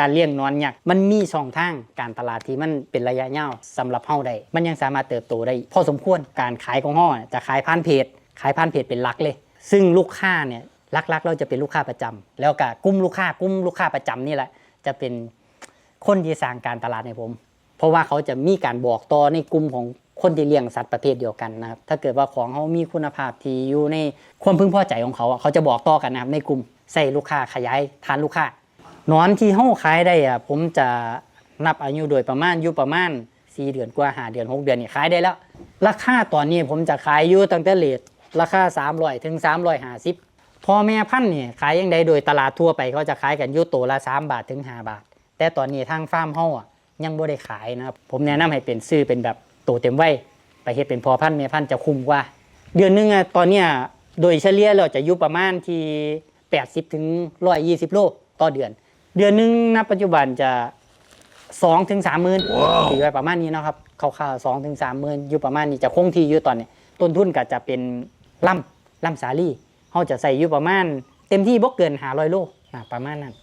การเลี้ยงนอนยักมันมีช่องทางการตลาดที่มันเป็นระยะยาวสำหรับเฮาได้มันยังสามารถเติบโตได้ พอสมควรการขายของเฮาอจะขายผ่านเพจ ขายผ่านเพจเป็นหลักเลย ซึ่งลูกค้าเนี่ยลักๆ เราจะเป็นลูกค้าประจำแล้วก็กลุ่มลูกค้ากลุ่มลูกค้าประจำนี่แหละ จะเป็นคนที่สร้างการตลาดให้ผม เพราะว่าเขาจะมีการบอกต่อในกลุ่มของคนที่เลี้ยงสัตว์ประเภทเดียวกันนะครับถ้าเกิดว่าของเขามีคุณภาพที่อยู่ในความพึงพอใจของเขาเขาจะบอกต่อกันนะครับในกลุ่มใส่ลูกค้าขยายฐานลูกค้า นอนที่เขาขายได้อะผมจะนับอายุโดยประมาณอยู่ประมาณ4เดือนกว่าหาเดือน6เดือนนี่ขายได้แล้ว ราคาตอนนี้ผมจะขายอยู่ตั้งแต่เลทราคา300ถึง350พ่อแม่พันธุ์นี่ขายยังไดโดยตลาดทั่วไปเขาจะขายกันอยู่ตัวละ3บาทถึง5บาท แต่ตอนนี้ทางฟาร์มเฮาอะยังบ่ได้ขายนะครับผมแนะนำให้เป็นซื้อเป็นแบบตัวเต็มไว้ไปเฮ็ดเป็นพอพันธุ์แม่พันธุ์จะคุ้มกว่า เดือนหนึงอะตอนเนี้ยโดยเฉลี่ยเราจะอยู่ประมาณที่ 80ถึง120 โลต่อเดือน เดือนหนึงณปัจจุบันจะ2ถึง3หมื่นตีไว้ประมาณนี้เนาะครับคร่าวๆ2ถึง3หมื่นอยู่ประมาณนี้จะคงที่อยู่ตอนนี้ ต้นทุนก็จะเป็นล่ำล่ำสาลี่เขาจะใส่อยู่ประมาณ เต็มที่บ่เกิน500โลนะประมาณนั้น